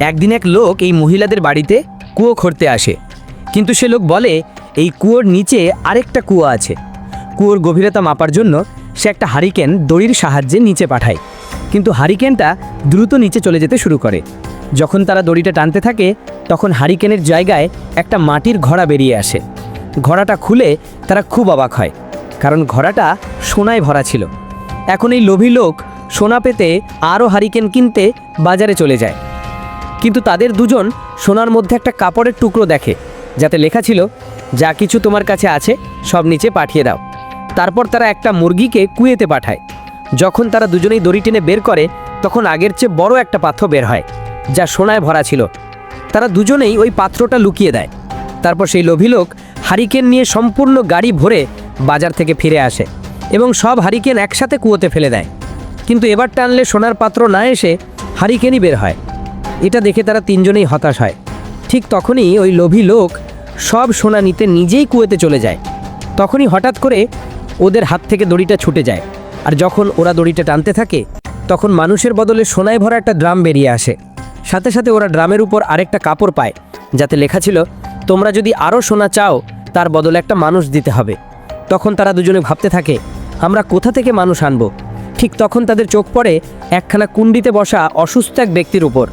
একদিন এক লোক এই মহিলাদের বাড়িতে কুয়ো খুঁড়তে আসে। কিন্তু সে লোক বলে, এই কুয়োর নিচে আরেকটা কুয়ো আছে। কুয়োর গভীরতা মাপার জন্য সে একটা হারিকেন দড়ির সাহায্যে নিচে পাঠায়। কিন্তু হারিকেনটা দ্রুত নিচে চলে যেতে শুরু করে। যখন তারা দড়িটা টানতে থাকে, তখন হারিকেনের জায়গায় একটা মাটির ঘোড়া বেরিয়ে আসে। ঘোড়াটা খুলে তারা খুব অবাক হয়, কারণ ঘোড়াটা সোনায় ভরা ছিল। এখন এই লোভী লোক সোনা পেতে আরও হারিকেন কিনতে বাজারে চলে যায়। কিন্তু তাদের দুজন সোনার মধ্যে একটা কাপড়ের টুকরো দেখে, যাতে লেখা ছিল, যা কিছু তোমার কাছে আছে, সব নিচে পাঠিয়ে দাও। তারপর তারা একটা মুরগিকে কুয়েতে পাঠায়। যখন তারা দুজনেই দড়ি টেনে বের করে, তখন আগের চেয়ে বড় একটা পাত্র বের হয়, যা সোনায় ভরা ছিল। তারা দুজনেই ওই পাত্রটা লুকিয়ে দেয়। তারপর সেই লোভী লোক হারিকেন নিয়ে সম্পূর্ণ গাড়ি ভরে বাজার থেকে ফিরে আসে এবং সব হারিকেন একসাথে কুয়োতে ফেলে দেয়। কিন্তু এবার টানলে সোনার পাত্র না এসে হারিকেনই বের হয়। এটা দেখে তারা তিনজনেই হতাশ হয়। ঠিক তখনই ওই লোভী লোক সব সোনা নিতে নিজেই কুয়েতে চলে যায়। তখনই হঠাৎ করে ওদের হাত থেকে দড়িটা ছুটে যায়। আর যখন ওরা দড়িটা টানতে থাকে, তখন মানুষের বদলে সোনায় ভরা একটা ড্রাম বেরিয়ে আসে। সাথে সাথে ওরা ড্রামের উপর আরেকটা কাপড় পায়, যাতে লেখা ছিল, তোমরা যদি আরও সোনা চাও, তার বদলে একটা মানুষ দিতে হবে। তখন তারা দুজনে ভাবতে থাকে, আমরা কোথা থেকে মানুষ আনব? ঠিক তখন তাদের চোখ পড়ে একখানা কুণ্ডিতে বসা অসুস্থ এক ব্যক্তির উপর।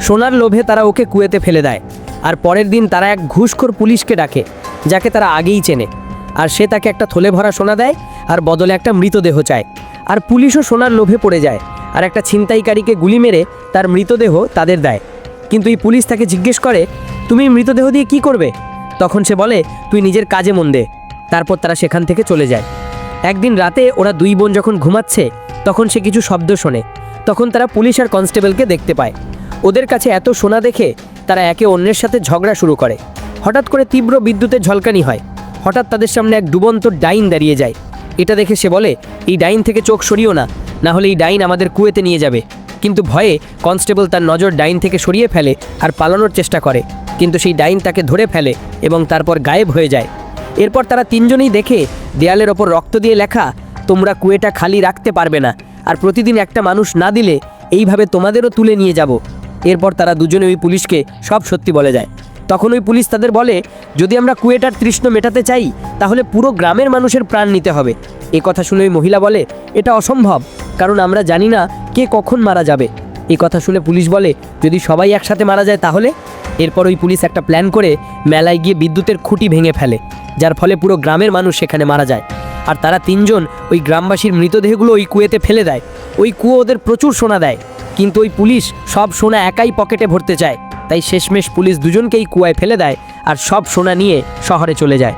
সোনার লোভে তারা ওকে কুয়েতে ফেলে দেয়। আর পরের দিন তারা এক ঘুষখোর পুলিশকে ডাকে, যাকে তারা আগেই চেনে। আর সে তাকে একটা থলে ভরা সোনা দেয়, আর বদলে একটা মৃতদেহ চায়। আর পুলিশও সোনার লোভে পড়ে যায়, আর একটা ছিনতাইকারীকে গুলি মেরে তার মৃতদেহ তাদের দেয়। কিন্তু এই পুলিশ তাকে জিজ্ঞেস করে, তুমি মৃতদেহ দিয়ে কি করবে? তখন সে বলে, তুই নিজের কাজে মন দে। তারপর তারা সেখান থেকে চলে যায়। একদিন রাতে ওরা দুই বোন যখন ঘুমাচ্ছে, তখন সে কিছু শব্দ শোনে। তখন তারা পুলিশ আর কনস্টেবলকে দেখতে পায়। ওদের কাছে এত সোনা দেখে তারা একে অন্যের সাথে ঝগড়া শুরু করে। হঠাৎ করে তীব্র বিদ্যুতের ঝলকানি হয়। হঠাৎ তাদের সামনে এক ডুবন্ত ডাইন দাঁড়িয়ে যায়। এটা দেখে সে বলে, এই ডাইন থেকে চোখ সরিও না না হলে এই ডাইন আমাদের কুয়েতে নিয়ে যাবে। কিন্তু ভয়ে কনস্টেবল তার নজর ডাইন থেকে সরিয়ে ফেলে আর পালানোর চেষ্টা করে। কিন্তু সেই ডাইন তাকে ধরে ফেলে এবং তারপর গায়েব হয়ে যায়। এরপর তারা তিনজনেই দেখে দেয়ালের ওপর রক্ত দিয়ে লেখা, তোমরা কুয়েটা খালি রাখতে পারবে না, আর প্রতিদিন একটা মানুষ না দিলে এইভাবে তোমাদেরও তুলে নিয়ে যাব। এরপর তারা দুজনে ওই পুলিশকে সব সত্যি বলে যায়। তখন ওই পুলিশ তাদের বলে, যদি আমরা কুয়েটার তৃষ্ণ মেটাতে চাই, তাহলে পুরো গ্রামের মানুষের প্রাণ নিতে হবে। এ কথা শুনে ওই মহিলা বলে, এটা অসম্ভব, কারণ আমরা জানি না কে কখন মারা যাবে। এই কথা শুনে পুলিশ বলে, যদি সবাই একসাথে মারা যায় তাহলে? এরপর ওই পুলিশ একটা প্ল্যান করে মেলায় গিয়ে বিদ্যুতের খুঁটি ভেঙে ফেলে, যার ফলে পুরো গ্রামের মানুষ সেখানে মারা যায়। আর তারা তিনজন ওই গ্রামবাসীর মৃতদেহগুলো ওই কুয়েতে ফেলে দেয়। ওই কুয়ো ওদের প্রচুর সোনা দেয়। কিন্তু ওই পুলিশ সব সোনা একাই পকেটে ভরতে চায়। তাই শেষমেশ পুলিশ দুজনকেই কুয়ায় ফেলে দেয় আর সব সোনা নিয়ে শহরে চলে যায়।